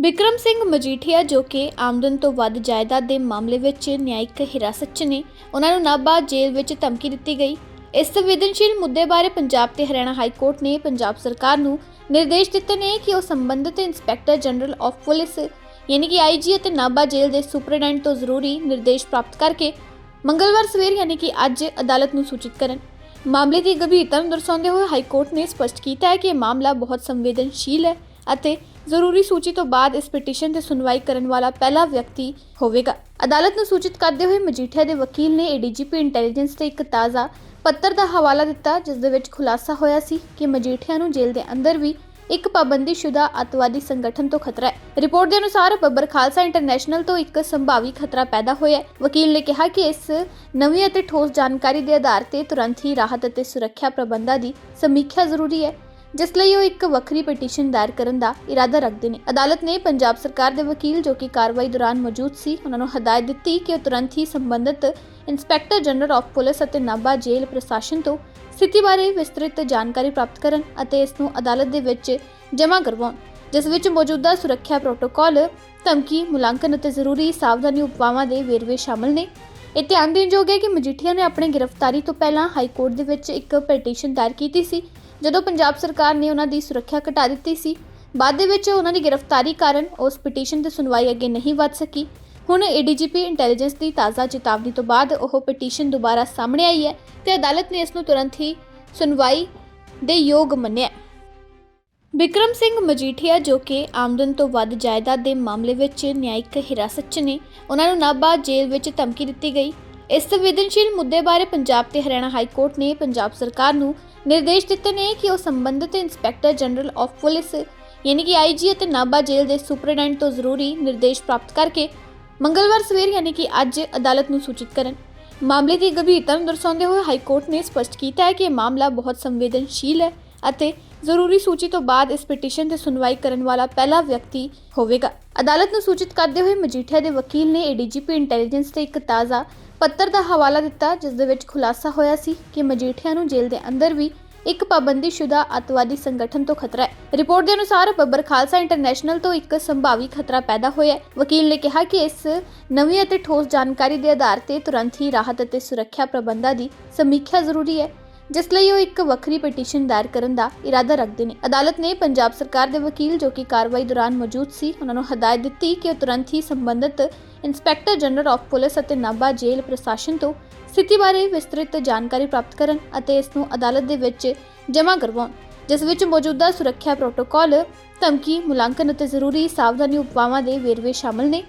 ਵਿਕਰਮ ਸਿੰਘ ਮਜੀਠੀਆ ਜੋ ਕਿ ਆਮਦਨ ਤੋਂ ਵੱਧ ਜਾਇਦਾਦ ਦੇ ਮਾਮਲੇ ਵਿੱਚ ਨਿਆਇਕ ਹਿਰਾਸਤ 'ਚ ਨੇ, ਉਹਨਾਂ ਨੂੰ ਨਾਭਾ ਜੇਲ੍ਹ ਵਿੱਚ ਧਮਕੀ ਦਿੱਤੀ ਗਈ। ਇਸ ਸੰਵੇਦਨਸ਼ੀਲ ਮੁੱਦੇ ਬਾਰੇ ਪੰਜਾਬ ਤੇ ਹਰਿਆਣਾ ਹਾਈ ਕੋਰਟ ਨੇ ਪੰਜਾਬ ਸਰਕਾਰ ਨੂੰ ਨਿਰਦੇਸ਼ ਦਿੱਤੇ ਨੇ ਕਿ ਉਹ ਸੰਬੰਧਿਤ ਇੰਸਪੈਕਟਰ ਜਨਰਲ ਆਫ ਪੁਲਿਸ ਯਾਨੀ ਕਿ ਆਈਜੀ ਅਤੇ ਨਾਭਾ ਜੇਲ੍ਹ ਦੇ ਸੁਪਰਡੈਂਟ ਤੋਂ ਜ਼ਰੂਰੀ ਨਿਰਦੇਸ਼ ਪ੍ਰਾਪਤ ਕਰਕੇ ਮੰਗਲਵਾਰ ਸਵੇਰ ਯਾਨੀ ਕਿ ਅੱਜ ਅਦਾਲਤ ਨੂੰ ਸੂਚਿਤ ਕਰਨ। ਮਾਮਲੇ ਦੀ ਗੰਭੀਰਤਾ ਨੂੰ ਦਰਸਾਉਂਦੇ ਹੋਏ ਹਾਈ ਕੋਰਟ ਨੇ ਸਪਸ਼ਟ ਕੀਤਾ ਹੈ ਕਿ ਇਹ ਮਾਮਲਾ ਬਹੁਤ ਸੰਵੇਦਨਸ਼ੀਲ ਹੈ ਅਤੇ ਜ਼ਰੂਰੀ ਸੂਚੀ ਤੋਂ ਬਾਅਦ ਇਸ ਪਟੀਸ਼ਨ ਤੇ ਸੁਣਵਾਈ ਕਰਨ ਵਾਲਾ ਪਹਿਲਾ ਵਿਅਕਤੀ ਹੋਵੇਗਾ। ਅਦਾਲਤ ਨੂੰ ਸੂਚਿਤ ਕਰਦੇ ਹੋਏ ਮਜੀਠੀਆ ਦੇ ਵਕੀਲ ਨੇ ਏਡੀਜੀਪੀ ਇੰਟੈਲੀਜੈਂਸ ਤੇ ਇੱਕ ਤਾਜ਼ਾ ਪੱਤਰ ਦਾ ਹਵਾਲਾ ਦਿੱਤਾ, ਜਿਸ ਦੇ ਵਿੱਚ ਖੁਲਾਸਾ ਹੋਇਆ ਸੀ ਕਿ ਮਜੀਠੀਆ ਨੂੰ ਜੇਲ੍ਹ ਦੇ ਅੰਦਰ ਵੀ ਇੱਕ ਪਾਬੰਦੀਸ਼ੁਦਾ ਅੱਤਵਾਦੀ ਸੰਗਠਨ ਤੋਂ ਖਤਰਾ ਹੈ। ਰਿਪੋਰਟ ਦੇ ਅਨੁਸਾਰ ਬੱਬਰ ਖਾਲਸਾ ਇੰਟਰਨੈਸ਼ਨਲ ਤੋਂ ਇੱਕ ਸੰਭਾਵੀ ਖਤਰਾ ਪੈਦਾ ਹੋਇਆ ਹੈ। ਵਕੀਲ ਨੇ ਕਿਹਾ ਕਿ ਇਸ ਨਵੀਂ ਅਤੇ ਠੋਸ ਜਾਣਕਾਰੀ ਦੇ ਆਧਾਰ ਤੇ ਤੁਰੰਤ ਹੀ ਰਾਹਤ ਅਤੇ ਸੁਰੱਖਿਆ ਪ੍ਰਬੰਧਾਂ ਦੀ ਸਮੀਖਿਆ ਜ਼ਰੂਰੀ ਹੈ। ਜਿਸ ਲਈ ਉਹ ਇੱਕ ਵੱਖਰੀ ਪਟੀਸ਼ਨ ਦਾਇਰ ਕਰਨ ਦਾ ਇਰਾਦਾ ਰੱਖਦੇ ਨੇ। ਅਦਾਲਤ ਨੇ ਪੰਜਾਬ ਸਰਕਾਰ ਦੇ ਵਕੀਲ ਜੋ ਕਿ ਕਾਰਵਾਈ ਦੌਰਾਨ ਮੌਜੂਦ ਸੀ, ਉਹਨਾਂ ਨੂੰ ਹਦਾਇਤ ਦਿੱਤੀ ਕਿ ਉਹ ਤੁਰੰਤ ਹੀ ਸੰਬੰਧਿਤ ਇੰਸਪੈਕਟਰ ਜਨਰਲ ਆਫ ਪੁਲਿਸ ਅਤੇ ਨਾਭਾ ਜੇਲ੍ਹ ਪ੍ਰਸ਼ਾਸਨ ਤੋਂ ਸਥਿਤੀ ਬਾਰੇ ਵਿਸਤ੍ਰਿਤ ਜਾਣਕਾਰੀ ਪ੍ਰਾਪਤ ਕਰਨ ਅਤੇ ਇਸ ਨੂੰ ਅਦਾਲਤ ਦੇ ਵਿੱਚ ਜਮ੍ਹਾਂ ਕਰਵਾਉਣ, ਜਿਸ ਵਿੱਚ ਮੌਜੂਦਾ ਸੁਰੱਖਿਆ ਪ੍ਰੋਟੋਕਾਲ, ਧਮਕੀ, ਮੁਲਾਂਕਣ ਅਤੇ ਜ਼ਰੂਰੀ ਸਾਵਧਾਨੀ ਉਪਾਵਾਂ ਦੇ ਵੇਰਵੇ ਸ਼ਾਮਲ ਨੇ। ਇਹ ਧਿਆਨ ਦੇਣਯੋਗ ਹੈ ਕਿ ਮਜੀਠੀਆ ਨੇ ਆਪਣੀ ਗ੍ਰਿਫਤਾਰੀ ਤੋਂ ਪਹਿਲਾਂ ਹਾਈ ਕੋਰਟ ਦੇ ਵਿੱਚ ਇੱਕ ਪਟੀਸ਼ਨ ਦਾਇਰ ਕੀਤੀ ਸੀ, ਜਦੋਂ ਪੰਜਾਬ ਸਰਕਾਰ ਨੇ ਉਹਨਾਂ ਦੀ ਸੁਰੱਖਿਆ ਘਟਾ ਦਿੱਤੀ ਸੀ। ਬਾਅਦ ਦੇ ਵਿੱਚ ਉਹਨਾਂ ਦੀ ਗ੍ਰਿਫਤਾਰੀ ਕਾਰਨ ਉਸ ਪਟੀਸ਼ਨ ਤੇ ਸੁਣਵਾਈ ਅੱਗੇ ਨਹੀਂ ਵੱਧ ਸਕੀ। ਹੁਣ ਏਡੀਜੀਪੀ ਇੰਟੈਲੀਜੈਂਸ ਦੀ ਤਾਜ਼ਾ ਚੇਤਾਵਨੀ ਤੋਂ ਬਾਅਦ ਉਹ ਪਟੀਸ਼ਨ ਦੁਬਾਰਾ ਸਾਹਮਣੇ ਆਈ ਹੈ ਤੇ ਅਦਾਲਤ ਨੇ ਇਸ ਨੂੰ ਤੁਰੰਤ ਹੀ ਸੁਣਵਾਈ ਦੇ ਯੋਗ ਮੰਨਿਆ ਵਿਕਰਮ ਸਿੰਘ ਮਜੀਠੀਆ, ਜੋ ਕਿ ਆਮਦਨ ਤੋਂ ਵੱਧ ਜਾਇਦਾਦ ਦੇ ਮਾਮਲੇ ਵਿੱਚ ਨਿਆਇਕ ਹਿਰਾਸਤ 'ਚ ਨੇ, ਉਹਨਾਂ ਨੂੰ ਨਾਭਾ ਜੇਲ੍ਹ ਵਿੱਚ ਧਮਕੀ ਦਿੱਤੀ ਗਈ। ਇਸ ਸੰਵੇਦਨਸ਼ੀਲ ਮੁੱਦੇ ਬਾਰੇ ਪੰਜਾਬ ਤੇ ਹਰਿਆਣਾ ਹਾਈ ਕੋਰਟ ਨੇ ਪੰਜਾਬ ਸਰਕਾਰ ਨੂੰ ਨਿਰਦੇਸ਼ ਦਿੱਤੇ ਨੇ ਕਿ ਉਹ ਸੰਬੰਧਿਤ ਇੰਸਪੈਕਟਰ ਜਨਰਲ ਆਫ ਪੁਲਿਸ, ਯਾਨੀ ਕਿ ਆਈਜੀ ਅਤੇ ਨਾਭਾ ਜੇਲ੍ਹ ਦੇ ਸੁਪਰਡੈਂਟ ਤੋਂ ਜ਼ਰੂਰੀ ਨਿਰਦੇਸ਼ ਪ੍ਰਾਪਤ ਕਰਕੇ ਮੰਗਲਵਾਰ ਸਵੇਰ ਯਾਨੀ ਕਿ ਅੱਜ ਅਦਾਲਤ ਨੂੰ ਸੂਚਿਤ ਕਰਨ। ਮਾਮਲੇ ਦੀ ਗੰਭੀਰਤਾ ਨੂੰ ਦਰਸਾਉਂਦੇ ਹੋਏ ਹਾਈ ਕੋਰਟ ਨੇ ਸਪਸ਼ਟ ਕੀਤਾ ਹੈ ਕਿ ਇਹ ਮਾਮਲਾ ਬਹੁਤ ਸੰਵੇਦਨਸ਼ੀਲ ਹੈ ਅਤੇ ਜ਼ਰੂਰੀ ਸੂਚੀ ਤੋਂ ਬਾਅਦ ਇਸ ਪਟੀਸ਼ਨ ਤੇ ਸੁਣਵਾਈ ਕਰਨ ਵਾਲਾ ਪਹਿਲਾ ਵਿਅਕਤੀ ਹੋਵੇਗਾ। ਅਦਾਲਤ ਨੂੰ ਸੂਚਿਤ ਕਰਦੇ ਹੋਏ ਮਜੀਠੀਆ ਦੇ ਵਕੀਲ ਨੇ ਏਡੀਜੀਪੀ ਇੰਟੈਲੀਜੈਂਸ ਤੇ ਇੱਕ ਤਾਜ਼ਾ ਪੱਤਰ ਦਾ ਹਵਾਲਾ ਦਿੱਤਾ, ਜਿਸ ਦੇ ਵਿੱਚ ਖੁਲਾਸਾ ਹੋਇਆ ਸੀ ਕਿ ਮਜੀਠੀਆ ਨੂੰ ਜੇਲ੍ਹ ਦੇ ਅੰਦਰ ਵੀ ਇੱਕ ਪਾਬੰਦੀਸ਼ੁਦਾ ਅੱਤਵਾਦੀ ਸੰਗਠਨ ਤੋਂ ਖਤਰਾ ਹੈ। ਰਿਪੋਰਟ ਦੇ ਅਨੁਸਾਰ ਬੱਬਰ ਖਾਲਸਾ ਇੰਟਰਨੈਸ਼ਨਲ ਤੋਂ ਇੱਕ ਸੰਭਾਵੀ ਖਤਰਾ ਪੈਦਾ ਹੋਇਆ ਹੈ। ਵਕੀਲ ਨੇ ਕਿਹਾ ਕਿ ਇਸ ਨਵੀਂ ਅਤੇ ਠੋਸ ਜਾਣਕਾਰੀ ਦੇ ਆਧਾਰ ਤੇ ਤੁਰੰਤ ਹੀ ਰਾਹਤ ਅਤੇ ਸੁਰੱਖਿਆ ਪ੍ਰਬੰਧਾਂ ਦੀ ਸਮੀਖਿਆ ਜ਼ਰੂਰੀ ਹੈ। ਜਿਸ ਲਈ ਉਹ ਇੱਕ ਵੱਖਰੀ ਪਟੀਸ਼ਨ ਦਾਇਰ ਕਰਨ ਦਾ ਇਰਾਦਾ ਰੱਖਦੇ ਨੇ। ਅਦਾਲਤ ਨੇ ਪੰਜਾਬ ਸਰਕਾਰ ਦੇ ਵਕੀਲ ਜੋ ਕਿ ਕਾਰਵਾਈ ਦੌਰਾਨ ਮੌਜੂਦ ਸੀ, ਉਹਨਾਂ ਨੂੰ ਹਦਾਇਤ ਦਿੱਤੀ ਕਿ ਉਹ ਤੁਰੰਤ ਹੀ ਸੰਬੰਧਿਤ ਇੰਸਪੈਕਟਰ ਜਨਰਲ ਆਫ ਪੁਲਿਸ ਅਤੇ ਨਾਭਾ ਜੇਲ੍ਹ ਪ੍ਰਸ਼ਾਸਨ ਤੋਂ ਸਥਿਤੀ ਬਾਰੇ ਵਿਸਤ੍ਰਿਤ ਜਾਣਕਾਰੀ ਪ੍ਰਾਪਤ ਕਰਨ ਅਤੇ ਇਸ ਨੂੰ ਅਦਾਲਤ ਦੇ ਵਿੱਚ ਜਮ੍ਹਾਂ ਕਰਵਾਉਣ, ਜਿਸ ਵਿੱਚ ਮੌਜੂਦਾ ਸੁਰੱਖਿਆ ਪ੍ਰੋਟੋਕਾਲ, ਧਮਕੀ, ਮੁਲਾਂਕਣ ਅਤੇ ਜ਼ਰੂਰੀ ਸਾਵਧਾਨੀ ਉਪਾਵਾਂ ਦੇ ਵੇਰਵੇ ਸ਼ਾਮਲ ਨੇ।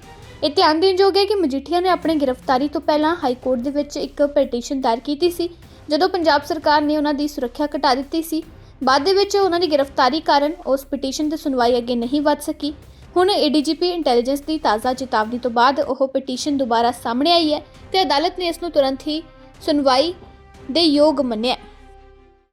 ਇਹ ਧਿਆਨ ਦੇਣਯੋਗ ਹੈ ਕਿ ਮਜੀਠੀਆ ਨੇ ਆਪਣੀ ਗ੍ਰਿਫਤਾਰੀ ਤੋਂ ਪਹਿਲਾਂ ਹਾਈ ਕੋਰਟ ਦੇ ਵਿੱਚ ਇੱਕ ਪਟੀਸ਼ਨ ਦਾਇਰ ਕੀਤੀ ਸੀ, ਜਦੋਂ ਪੰਜਾਬ ਸਰਕਾਰ ਨੇ ਉਹਨਾਂ ਦੀ ਸੁਰੱਖਿਆ ਘਟਾ ਦਿੱਤੀ ਸੀ। ਬਾਅਦ ਦੇ ਵਿੱਚ ਉਹਨਾਂ ਦੀ ਗ੍ਰਿਫਤਾਰੀ ਕਾਰਨ ਉਸ ਪਟੀਸ਼ਨ ਤੇ ਸੁਣਵਾਈ ਅੱਗੇ ਨਹੀਂ ਵੱਧ ਸਕੀ। ਹੁਣ ਏਡੀਜੀਪੀ ਇੰਟੈਲੀਜੈਂਸ ਦੀ ਤਾਜ਼ਾ ਚੇਤਾਵਨੀ ਤੋਂ ਬਾਅਦ ਉਹ ਪਟੀਸ਼ਨ ਦੁਬਾਰਾ ਸਾਹਮਣੇ ਆਈ ਹੈ ਤੇ ਅਦਾਲਤ ਨੇ ਇਸ ਨੂੰ ਤੁਰੰਤ ਹੀ ਸੁਣਵਾਈ ਦੇ ਯੋਗ ਮੰਨਿਆ